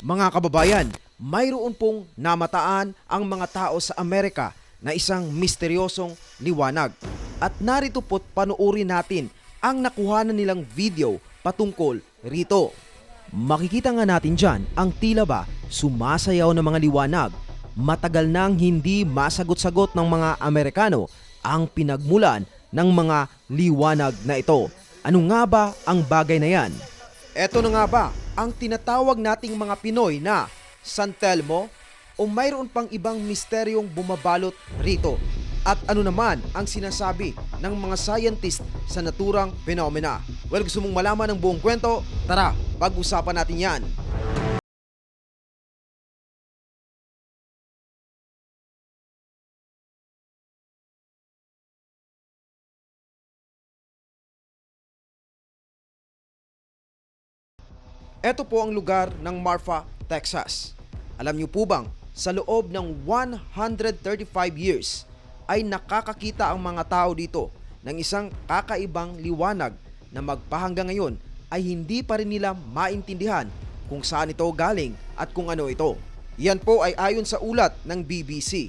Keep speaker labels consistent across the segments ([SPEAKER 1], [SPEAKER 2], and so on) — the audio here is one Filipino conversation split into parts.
[SPEAKER 1] Mga kababayan, mayroon pong namataan ang mga tao sa Amerika na isang misteryosong liwanag. At narito po't panuorin natin ang nakuhanan nilang video patungkol rito. Makikita nga natin dyan ang tila ba sumasayaw ng mga liwanag. Matagal nang hindi masagot-sagot ng mga Amerikano ang pinagmulan ng mga liwanag na ito. Ano nga ba ang bagay na yan? Eto na nga ba ang tinatawag nating mga Pinoy na San Telmo o mayroon pang ibang misteryong bumabalot rito? At ano naman ang sinasabi ng mga scientist sa naturang phenomena? Well, gusto mong malaman ang buong kwento? Tara, pag-usapan natin yan. Ito po ang lugar ng Marfa, Texas. Alam niyo po bang sa loob ng 135 years ay nakakakita ang mga tao dito ng isang kakaibang liwanag na magpahanggang ngayon ay hindi pa rin nila maintindihan kung saan ito galing at kung ano ito. Yan po ay ayon sa ulat ng BBC.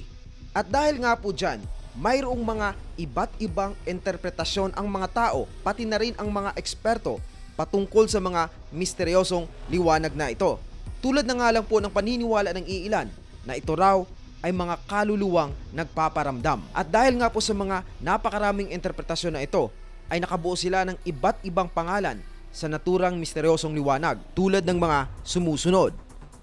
[SPEAKER 1] At dahil nga po dyan, mayroong mga iba't ibang interpretasyon ang mga tao, pati na rin ang mga eksperto patungkol sa mga misteryosong liwanag na ito. Tulad na nga lang po ng paniniwala ng iilan na ito raw ay mga kaluluwang nagpaparamdam. At dahil nga po sa mga napakaraming interpretasyon na ito, ay nakabuo sila ng iba't ibang pangalan sa naturang misteryosong liwanag tulad ng mga sumusunod.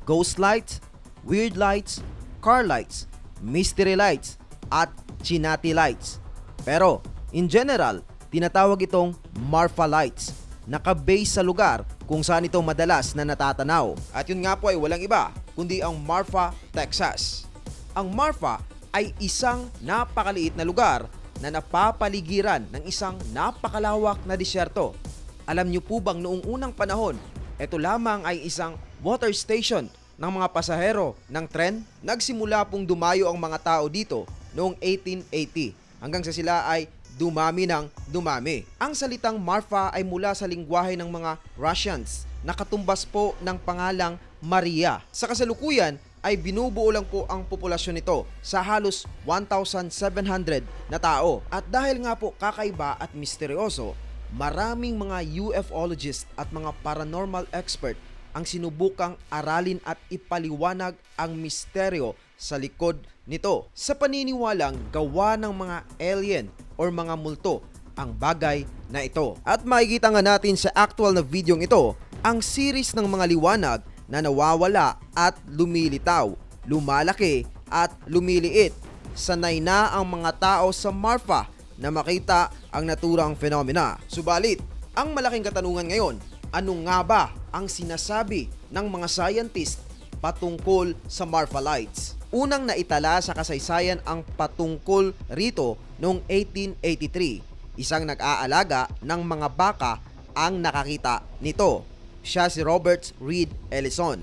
[SPEAKER 1] Ghost lights, weird lights, car lights, mystery lights, at chinati lights. Pero, in general, tinatawag itong Marfa lights nakabase sa lugar kung saan ito madalas na natatanaw. At yun nga po ay walang iba, kundi ang Marfa, Texas. Ang Marfa ay isang napakaliit na lugar na napapaligiran ng isang napakalawak na disyerto. Alam niyo po bang noong unang panahon, ito lamang ay isang water station ng mga pasahero ng tren? Nagsimula pong dumayo ang mga tao dito noong 1880 hanggang sa sila ay dumami ng dumami. Ang salitang Marfa ay mula sa lingwahe ng mga Russians na katumbas po ng pangalang Maria. Sa kasalukuyan ay binubuo lang po ang populasyon nito sa halos 1,700 na tao. At dahil nga po kakaiba at misteryoso, maraming mga UFOlogist at mga paranormal expert ang sinubukang aralin at ipaliwanag ang misteryo sa likod nito. Sa paniniwalang gawa ng mga alien or mga multo ang bagay na ito. At makikita nga natin sa actual na video ito ang series ng mga liwanag na nawawala at lumilitaw, lumalaki at lumiliit. Sanay na ang mga tao sa Marfa na makita ang naturang fenomena. Subalit, ang malaking katanungan ngayon, ano nga ba ang sinasabi ng mga scientist patungkol sa Marfa Lights? Unang naitala sa kasaysayan ang patungkol rito noong 1883. Isang nag-aalaga ng mga baka ang nakakita nito. Siya si Robert Reed Ellison.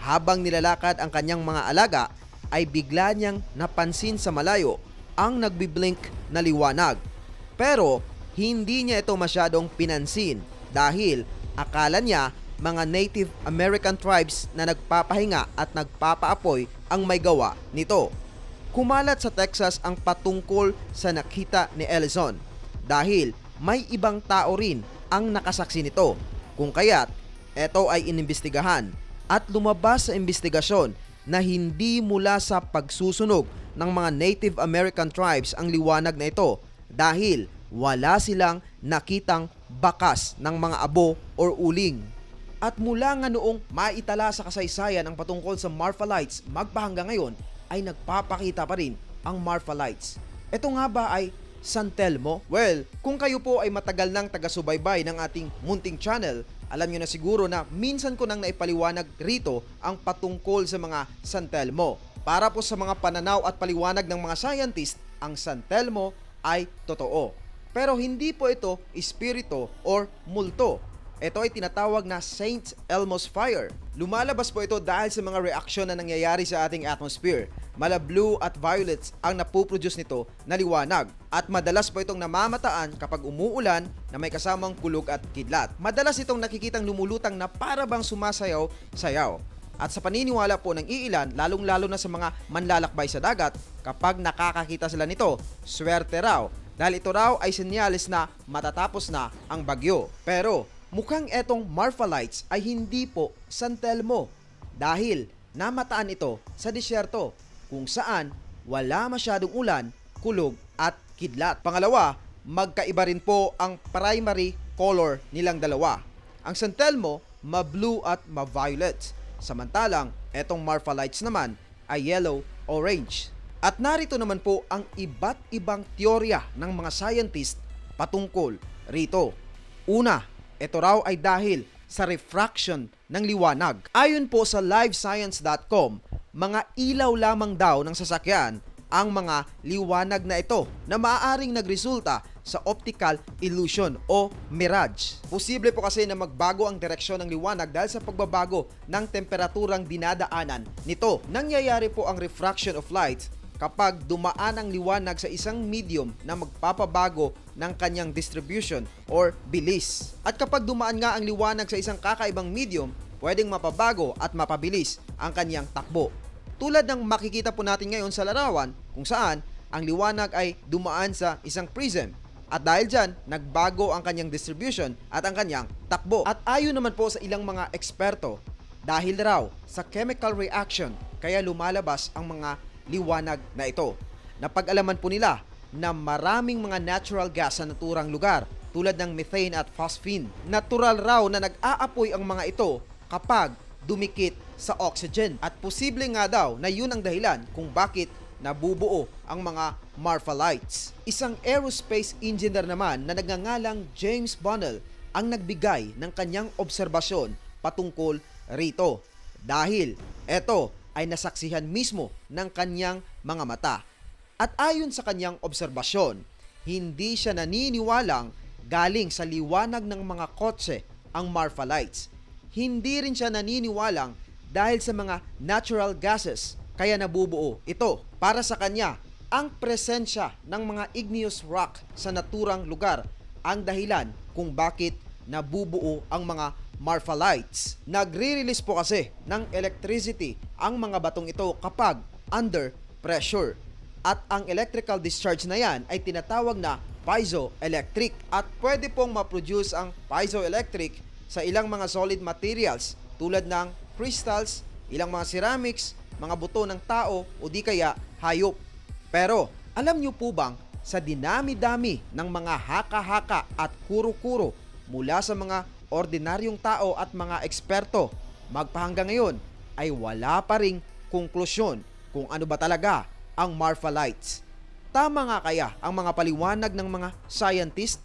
[SPEAKER 1] Habang nilalakad ang kanyang mga alaga, ay bigla niyang napansin sa malayo ang nagbiblink na liwanag. Pero hindi niya ito masyadong pinansin dahil akala niya mga Native American tribes na nagpapahinga at nagpapaapoy ang may gawa nito. Kumalat sa Texas ang patungkol sa nakita ni Ellison dahil may ibang tao rin ang nakasaksi nito. Kung kaya't, ito ay inimbestigahan at lumabas sa investigasyon na hindi mula sa pagsusunog ng mga Native American tribes ang liwanag na ito dahil wala silang nakitang bakas ng mga abo or uling. At mula nga noong maitala sa kasaysayan ang patungkol sa Marfa Lights, magpahanggang ngayon ay nagpapakita pa rin ang Marfa Lights. Ito nga ba ay San Telmo? Well, kung kayo po ay matagal nang taga-subaybay ng ating munting channel, alam nyo na siguro na minsan ko nang naipaliwanag rito ang patungkol sa mga San Telmo. Para po sa mga pananaw at paliwanag ng mga scientist, ang San Telmo ay totoo. Pero hindi po ito espiritu or multo. Ito ay tinatawag na Saint Elmo's Fire. Lumalabas po ito dahil sa mga reaksyon na nangyayari sa ating atmosphere. Mala blue at violets ang napoproduce nito na liwanag. At madalas po itong namamataan kapag umuulan na may kasamang kulog at kidlat. Madalas itong nakikitang lumulutang na para bang sumasayaw-sayaw. At sa paniniwala po ng iilan, lalong-lalo na sa mga manlalakbay sa dagat, kapag nakakakita sila nito, swerte raw. Dahil ito raw ay senyales na matatapos na ang bagyo. Pero mukhang etong Marfa Lights ay hindi po San Telmo dahil namataan ito sa disyerto kung saan wala masyadong ulan, kulog at kidlat. Pangalawa, magkaiba rin po ang primary color nilang dalawa. Ang San Telmo, ma-blue at ma-violet. Samantalang, etong Marfa Lights naman ay yellow-orange. At narito naman po ang iba't ibang teorya ng mga scientist patungkol rito. Una, ito raw ay dahil sa refraction ng liwanag. Ayon po sa livescience.com, mga ilaw lamang daw ng sasakyan ang mga liwanag na ito na maaaring nagresulta sa optical illusion o mirage. Posible po kasi na magbago ang direksyon ng liwanag dahil sa pagbabago ng temperaturang dinadaanan nito. Nangyayari po ang refraction of light kapag dumaan ang liwanag sa isang medium na magpapabago ng kanyang distribution or bilis. At kapag dumaan nga ang liwanag sa isang kakaibang medium, pwedeng mapabago at mapabilis ang kanyang takbo. Tulad ng makikita po natin ngayon sa larawan kung saan ang liwanag ay dumaan sa isang prism at dahil dyan, nagbago ang kanyang distribution at ang kanyang takbo. At ayon naman po sa ilang mga eksperto, dahil raw sa chemical reaction kaya lumalabas ang mga liwanag na ito. Napag-alaman po nila na maraming mga natural gas sa naturang lugar tulad ng methane at phosphine. Natural raw na nag-aapoy ang mga ito kapag dumikit sa oxygen. At posible nga daw na yun ang dahilan kung bakit nabubuo ang mga Marfa Lights. Isang aerospace engineer naman na nagngangalang James Bunnell ang nagbigay ng kanyang obserbasyon patungkol rito. Dahil eto ay nasaksihan mismo ng kanyang mga mata. At ayon sa kanyang obserbasyon, hindi siya naniniwalang galing sa liwanag ng mga kotse ang Marfa Lights. Hindi rin siya naniniwalang dahil sa mga natural gases kaya nabubuo ito. Para sa kanya, ang presensya ng mga igneous rock sa naturang lugar ang dahilan kung bakit nabubuo ang mga Marfa Lights. Nagre-release po kasi ng electricity ang mga batong ito kapag under pressure. At ang electrical discharge na yan ay tinatawag na piezoelectric. At pwede pong ma-produce ang piezoelectric sa ilang mga solid materials tulad ng crystals, ilang mga ceramics, mga buto ng tao o di kaya hayop. Pero alam niyo po bang sa dinami-dami ng mga haka-haka at kuro-kuro mula sa mga ordinaryong tao at mga eksperto, magpahanggang ngayon ay wala pa ring konklusyon kung ano ba talaga ang Marfa Lights. Tama nga kaya ang mga paliwanag ng mga scientist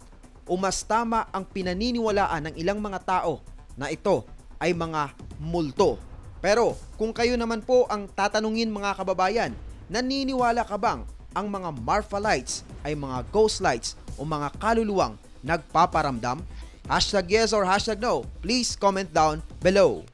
[SPEAKER 1] o mas tama ang pinaniniwalaan ng ilang mga tao na ito ay mga multo. Pero kung kayo naman po ang tatanungin mga kababayan, naniniwala ka bang ang mga Marfa lights ay mga ghost lights o mga kaluluwang nagpaparamdam? Hashtag yes or hashtag no, please comment down below.